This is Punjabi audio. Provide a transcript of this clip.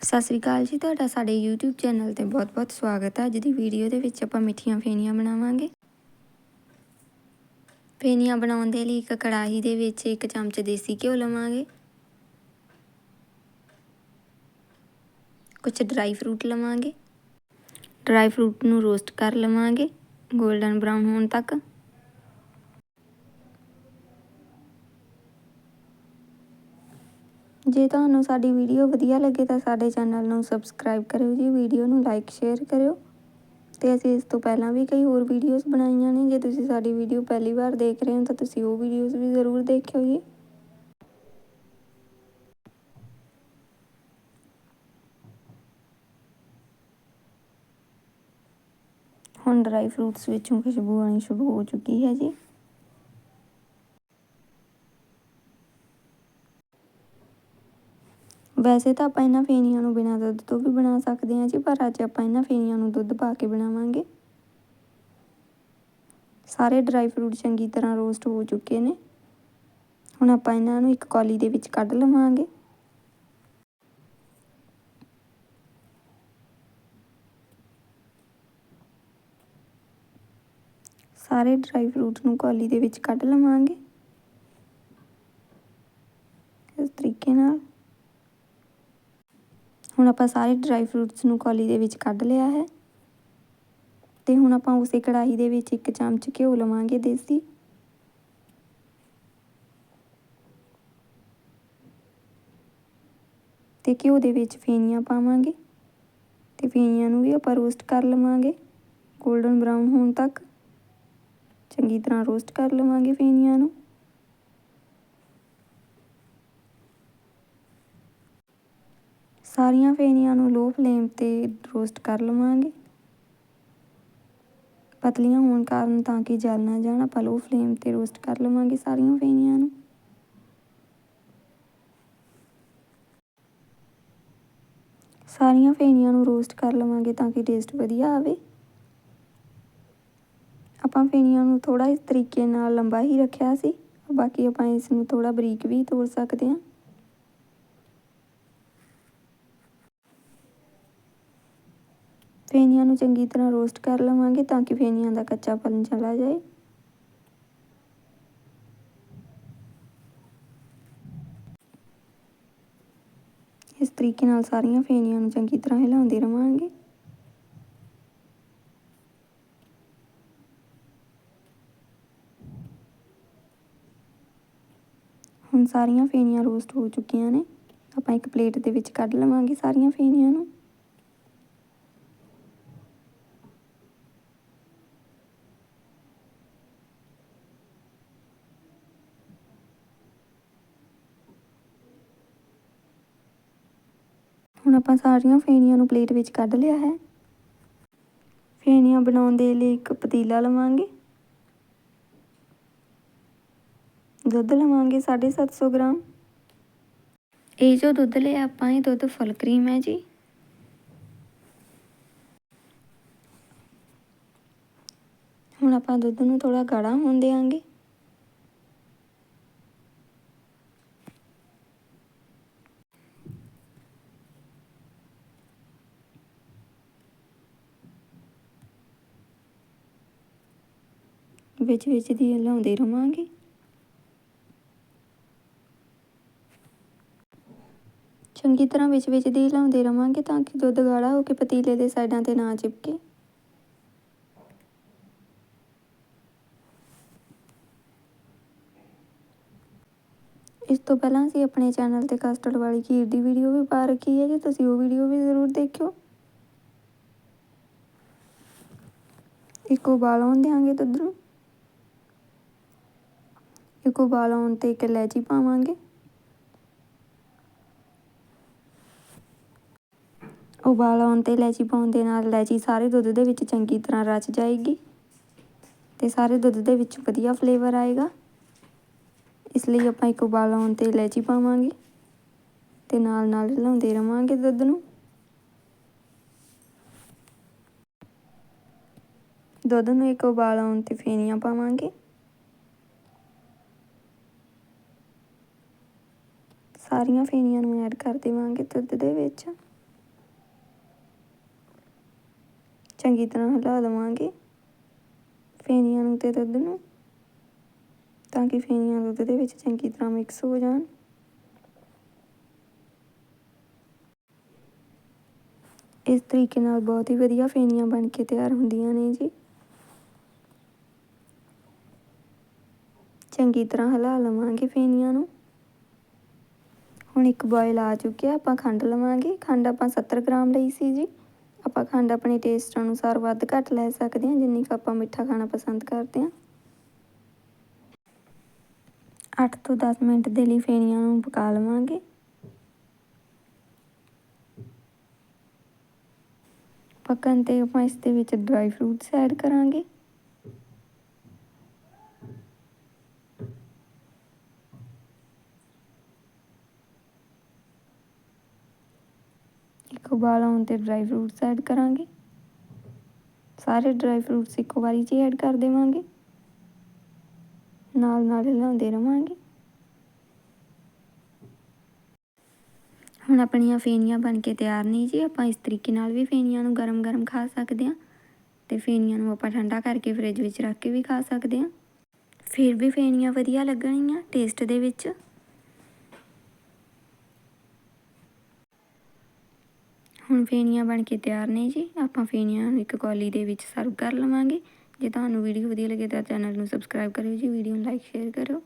ਸਤਿ ਸ੍ਰੀ ਅਕਾਲ ਜੀ, ਤੁਹਾਡਾ ਸਾਡੇ YouTube ਚੈਨਲ ਤੇ ਬਹੁਤ-ਬਹੁਤ ਸਵਾਗਤ ਹੈ ਅੱਜ ਦੀ ਵੀਡੀਓ ਦੇ ਵਿੱਚ ਆਪਾਂ ਮਿੱਠੀਆਂ ਫੇਨੀਆਂ ਬਣਾਵਾਂਗੇ। ਫੇਨੀਆਂ ਬਣਾਉਣ ਦੇ ਲਈ ਇੱਕ ਕੜਾਹੀ ਦੇ ਵਿੱਚ ਇੱਕ ਚਮਚ ਦੇਸੀ ਘਿਓ ਲਵਾਂਗੇ। ਕੁਝ ਡਰਾਈ ਫਰੂਟ ਲਵਾਂਗੇ। ਡਰਾਈ ਫਰੂਟ ਨੂੰ ਰੋਸਟ ਕਰ ਲਵਾਂਗੇ 골ਡਨ ਬ੍ਰਾਊਨ ਹੋਣ ਤੱਕ। ਜੇ ਤੁਹਾਨੂੰ ਸਾਡੀ ਵੀਡੀਓ ਵਧੀਆ ਲੱਗੇ ਤਾਂ ਸਾਡੇ ਚੈਨਲ ਨੂੰ ਸਬਸਕ੍ਰਾਈਬ ਕਰਿਓ ਜੀ, ਵੀਡੀਓ ਨੂੰ ਲਾਈਕ ਸ਼ੇਅਰ ਕਰਿਓ। ਤੇ ਅਸੀਂ ਇਸ ਤੋਂ ਪਹਿਲਾਂ ਵੀ ਕਈ ਹੋਰ ਵੀਡੀਓਜ਼ ਬਣਾਈਆਂ ਨੇ, ਜੇ ਤੁਸੀਂ ਸਾਡੀ ਵੀਡੀਓ ਪਹਿਲੀ ਵਾਰ ਦੇਖ ਰਹੇ ਹੋ ਤਾਂ ਤੁਸੀਂ ਉਹ ਵੀਡੀਓਜ਼ ਵੀ ਜ਼ਰੂਰ ਦੇਖਿਓ ਜੀ। ਹੁਣ ਡਰਾਈ ਫਰੂਟਸ ਵਿੱਚੋਂ ਖੁਸ਼ਬੂ ਆਣੀ ਸ਼ੁਰੂ ਹੋ ਚੁੱਕੀ ਹੈ ਜੀ। ਵੈਸੇ ਤਾਂ ਆਪਾਂ ਇਹਨਾਂ ਫੇਨੀਆਂ ਨੂੰ ਬਿਨਾਂ ਦੁੱਧ ਤੋਂ ਵੀ ਬਣਾ ਸਕਦੇ ਹਾਂ ਜੀ, ਪਰ ਅੱਜ ਆਪਾਂ ਇਹਨਾਂ ਫੇਨੀਆਂ ਨੂੰ ਦੁੱਧ ਪਾ ਕੇ ਬਣਾਵਾਂਗੇ। ਸਾਰੇ ਡਰਾਈ ਫਰੂਟ ਚੰਗੀ ਤਰ੍ਹਾਂ ਰੋਸਟ ਹੋ ਚੁੱਕੇ ਨੇ। ਹੁਣ ਆਪਾਂ ਇਹਨਾਂ ਨੂੰ ਇੱਕ ਕੌਲੀ ਦੇ ਵਿੱਚ ਕੱਢ ਲਵਾਂਗੇ। ਸਾਰੇ ਡਰਾਈ ਫਰੂਟ ਨੂੰ ਕੌਲੀ ਦੇ ਵਿੱਚ ਕੱਢ ਲਵਾਂਗੇ ਇਸ ਤਰੀਕੇ ਨਾਲ ਹੁਣ ਆਪਾਂ ਸਾਰੇ ਡਰਾਈ ਫਰੂਟਸ ਨੂੰ ਕੌਲੀ ਦੇ ਵਿੱਚ ਕੱਢ ਲਿਆ ਹੈ। ਤੇ ਹੁਣ ਆਪਾਂ ਉਸੇ ਕੜਾਹੀ ਦੇ ਵਿੱਚ ਇੱਕ ਚਮਚ ਘਿਓ ਲਵਾਂਗੇ ਦੇਸੀ। ਤੇ ਘਿਓ ਦੇ ਵਿੱਚ ਫੇਨੀਆਂ ਪਾਵਾਂਗੇ। ਤੇ ਫੇਨੀਆਂ ਨੂੰ ਵੀ ਆਪਾਂ ਰੋਸਟ ਕਰ ਲਵਾਂਗੇ 골ਡਨ ਬ੍ਰਾਊਨ ਹੋਣ ਤੱਕ। ਚੰਗੀ ਤਰ੍ਹਾਂ ਰੋਸਟ ਕਰ ਲਵਾਂਗੇ ਫੇਨੀਆਂ ਨੂੰ। ਸਾਰੀਆਂ ਫੇਨੀਆਂ ਨੂੰ ਲੋ ਫਲੇਮ ਤੇ ਰੋਸਟ ਕਰ ਲਵਾਂਗੇ। ਪਤਲੀਆਂ ਹੋਣ ਕਾਰਨ ਤਾਂ ਕਿ ਜਲ ਨਾ ਜਾਣ, ਆਪਾਂ ਲੋ ਫਲੇਮ ਤੇ ਰੋਸਟ ਕਰ ਲਵਾਂਗੇ ਸਾਰੀਆਂ ਫੇਨੀਆਂ ਨੂੰ। ਸਾਰੀਆਂ ਫੇਨੀਆਂ ਨੂੰ ਰੋਸਟ ਕਰ ਲਵਾਂਗੇ ਤਾਂ ਕਿ ਟੇਸਟ ਵਧੀਆ ਆਵੇ। ਆਪਾਂ ਫੇਨੀਆਂ ਨੂੰ ਥੋੜਾ ਇਸ ਤਰੀਕੇ ਨਾਲ ਲੰਬਾ ਹੀ ਰੱਖਿਆ ਸੀ, ਬਾਕੀ ਆਪਾਂ ਇਸ ਨੂੰ ਥੋੜਾ ਬਰੀਕ ਵੀ ਤੋੜ ਸਕਦੇ ਹਾਂ। ਫੇਨੀਆਂ ਨੂੰ ਚੰਗੀ ਤਰ੍ਹਾਂ ਰੋਸਟ ਕਰ ਲਵਾਂਗੇ ਤਾਂ ਕਿ ਫੇਨੀਆਂ ਦਾ ਕੱਚਾਪਨ ਚਲਾ ਜਾਏ। ਇਸ ਤਰੀਕੇ ਨਾਲ ਸਾਰੀਆਂ ਫੇਨੀਆਂ ਨੂੰ ਚੰਗੀ ਤਰ੍ਹਾਂ ਹਿਲਾਉਂਦੇ ਰਵਾਂਗੇ। ਹੁਣ ਸਾਰੀਆਂ ਫੇਨੀਆਂ ਰੋਸਟ ਹੋ ਚੁੱਕੀਆਂ ਨੇ। ਆਪਾਂ ਇੱਕ ਪਲੇਟ ਦੇ ਵਿੱਚ ਕੱਢ ਲਵਾਂਗੇ ਸਾਰੀਆਂ ਫੇਨੀਆਂ ਨੂੰ। ਹੁਣ ਆਪਾਂ ਸਾਰੀਆਂ ਫੇਣੀਆਂ ਨੂੰ ਪਲੇਟ ਵਿੱਚ ਕੱਢ ਲਿਆ ਹੈ। ਫੇਣੀਆਂ ਬਣਾਉਣ ਦੇ ਲਈ ਇੱਕ ਪਤੀਲਾ ਲਵਾਂਗੇ। ਦੁੱਧ ਲਵਾਂਗੇ 750 ਗ੍ਰਾਮ। ਇਹ ਜੋ ਦੁੱਧ ਲਿਆ ਆਪਾਂ, ਇਹ ਦੁੱਧ ਫੁੱਲ ਕਰੀਮ ਹੈ ਜੀ। ਹੁਣ ਆਪਾਂ ਦੁੱਧ ਨੂੰ ਥੋੜਾ ਗਾੜਾ ਹੋਣ ਦੇਵਾਂਗੇ ਵਿੱਚ ਵਿੱਚ ਦੀ ਹਿਲਾਉਂਦੇ ਰਵਾਂਗੇ। ਚੰਗੀ ਤਰ੍ਹਾਂ ਵਿੱਚ ਵਿੱਚ ਦੀ ਹਿਲਾਉਂਦੇ ਰਵਾਂਗੇ ਤਾਂ ਕਿ ਦੁੱਧ ਗਾੜਾ ਹੋ ਕੇ ਪਤੀਲੇ ਦੇ ਸਾਈਡਾਂ ਤੇ ਨਾ ਚਿਪਕੇ। ਇਸ ਤੋਂ ਪਹਿਲਾਂ ਅਸੀਂ ਆਪਣੇ ਚੈਨਲ ਤੇ ਕਸਟਰਡ ਵਾਲੀ ਖੀਰ ਦੀ ਵੀਡੀਓ ਵੀ ਪਾ ਰੱਖੀ ਹੈ ਜੇ ਤੁਸੀਂ ਉਹ ਵੀਡੀਓ ਵੀ ਜ਼ਰੂਰ ਦੇਖਿਓ। ਇੱਕ ਉਬਾਲ ਆਉਣ ਦਿਆਂਗੇ ਦੁੱਧ ਨੂੰ। ਇੱਕ ਉਬਾਲ ਆਉਣ ਤੇ ਇੱਕ ਇਲਾਇਚੀ ਪਾਵਾਂਗੇ। ਉਬਾਲ ਆਉਣ ਤੇ ਇਲਾਇਚੀ ਪਾਉਣ ਦੇ ਨਾਲ ਇਲਾਇਚੀ ਸਾਰੇ ਦੁੱਧ ਦੇ ਵਿੱਚ ਚੰਗੀ ਤਰ੍ਹਾਂ ਰਚ ਜਾਏਗੀ ਤੇ ਸਾਰੇ ਦੁੱਧ ਦੇ ਵਿੱਚ ਵਧੀਆ ਫਲੇਵਰ ਆਏਗਾ। ਇਸ ਲਈ ਆਪਾਂ ਇੱਕ ਉਬਾਲ ਆਉਣ ਤੇ ਇਲਾਇਚੀ ਪਾਵਾਂਗੇ ਤੇ ਨਾਲ ਨਾਲ ਹਿਲਾਉਂਦੇ ਰਵਾਂਗੇ ਦੁੱਧ ਨੂੰ। ਦੁੱਧ ਨੂੰ ਇੱਕ ਉਬਾਲ ਆਉਣ ਤੇ ਫੇਨੀਆਂ ਪਾਵਾਂਗੇ। ਸਾਰੀਆਂ ਫੇਣੀਆਂ ਨੂੰ ਐਡ ਕਰ ਦੇਵਾਂਗੇ ਦੁੱਧ ਦੇ ਵਿੱਚ। ਚੰਗੀ ਤਰ੍ਹਾਂ ਹਿਲਾ ਦੇਵਾਂਗੇ ਫੇਨੀਆਂ ਨੂੰ ਤੇ ਦੁੱਧ ਨੂੰ, ਤਾਂ ਕਿ ਫੇਣੀਆਂ ਦੁੱਧ ਦੇ ਵਿੱਚ ਚੰਗੀ ਤਰ੍ਹਾਂ ਮਿਕਸ ਹੋ ਜਾਣ। ਇਸ ਤਰੀਕੇ ਨਾਲ ਬਹੁਤ ਹੀ ਵਧੀਆ ਫੇਨੀਆਂ ਬਣ ਕੇ ਤਿਆਰ ਹੁੰਦੀਆਂ ਨੇ ਜੀ। ਚੰਗੀ ਤਰ੍ਹਾਂ ਹਿਲਾ ਲਵਾਂਗੇ ਫੇਨੀਆਂ ਨੂੰ। ਹੁਣ ਇੱਕ ਬੋਇਲ ਆ ਚੁੱਕਿਆ ਆਪਾਂ ਖੰਡ ਲਵਾਂਗੇ। ਖੰਡ ਆਪਾਂ 70 ਗ੍ਰਾਮ ਲਈ ਸੀ ਜੀ। ਆਪਾਂ ਖੰਡ ਆਪਣੇ ਟੇਸਟ ਅਨੁਸਾਰ ਵੱਧ ਘੱਟ ਲੈ ਸਕਦੇ ਹਾਂ, ਜਿੰਨੀ ਕੁ ਆਪਾਂ ਮਿੱਠਾ ਖਾਣਾ ਪਸੰਦ ਕਰਦੇ ਹਾਂ। 8 ਤੋਂ 10 ਮਿੰਟ ਦੇ ਲਈ ਫੇਨੀਆਂ ਨੂੰ ਪਕਾ ਲਵਾਂਗੇ। ਪੱਕਣ ਤੇ ਆਪਾਂ ਇਸ ਦੇ ਵਿੱਚ ਡਰਾਈ ਫਰੂਟਸ ਐਡ ਕਰਾਂਗੇ। ਇੱਕ ਉਬਾਲ ਆਉਣ ਤੇ ਡਰਾਈ ਫਰੂਟਸ ਐਡ ਕਰਾਂਗੇ। ਸਾਰੇ ਡਰਾਈ ਫਰੂਟਸ ਇੱਕੋ ਵਾਰੀ 'ਚ ਐਡ ਕਰ ਦੇਵਾਂਗੇ। ਨਾਲ ਨਾਲ ਹਿਲਾਉਂਦੇ ਰਵਾਂਗੇ। ਹੁਣ ਆਪਣੀਆਂ ਫੇਨੀਆਂ ਬਣ ਕੇ ਤਿਆਰ ਨਹੀਂ ਜੀ। ਆਪਾਂ ਇਸ ਤਰੀਕੇ ਨਾਲ ਵੀ ਫੇਨੀਆਂ ਨੂੰ ਗਰਮ-ਗਰਮ ਖਾ ਸਕਦੇ ਹਾਂ ਤੇ ਫੇਨੀਆਂ ਨੂੰ ਆਪਾਂ ਠੰਡਾ ਕਰਕੇ ਫ੍ਰਿਜ ਵਿੱਚ ਰੱਖ ਕੇ ਵੀ ਖਾ ਸਕਦੇ ਹਾਂ। ਫਿਰ ਵੀ ਫੇਨੀਆਂ ਵਧੀਆ ਲੱਗਣਗੀਆਂ ਟੇਸਟ ਦੇ ਵਿੱਚ। ਹੁਣ ਫੇਨੀਆਂ ਬਣ ਕੇ ਤਿਆਰ ਨੇ ਜੀ। ਆਪਾਂ ਫੇਨੀਆਂ ਨੂੰ ਇੱਕ ਕੌਲੀ ਦੇ ਵਿੱਚ ਸਰਵ ਕਰ ਲਵਾਂਗੇ। ਜੇ ਤੁਹਾਨੂੰ ਵੀਡੀਓ ਵਧੀਆ ਲੱਗੇ ਤਾਂ ਚੈਨਲ ਨੂੰ ਸਬਸਕ੍ਰਾਈਬ ਕਰਿਓ ਜੀ। ਵੀਡੀਓ ਨੂੰ ਲਾਈਕ ਸ਼ੇਅਰ ਕਰਿਓ।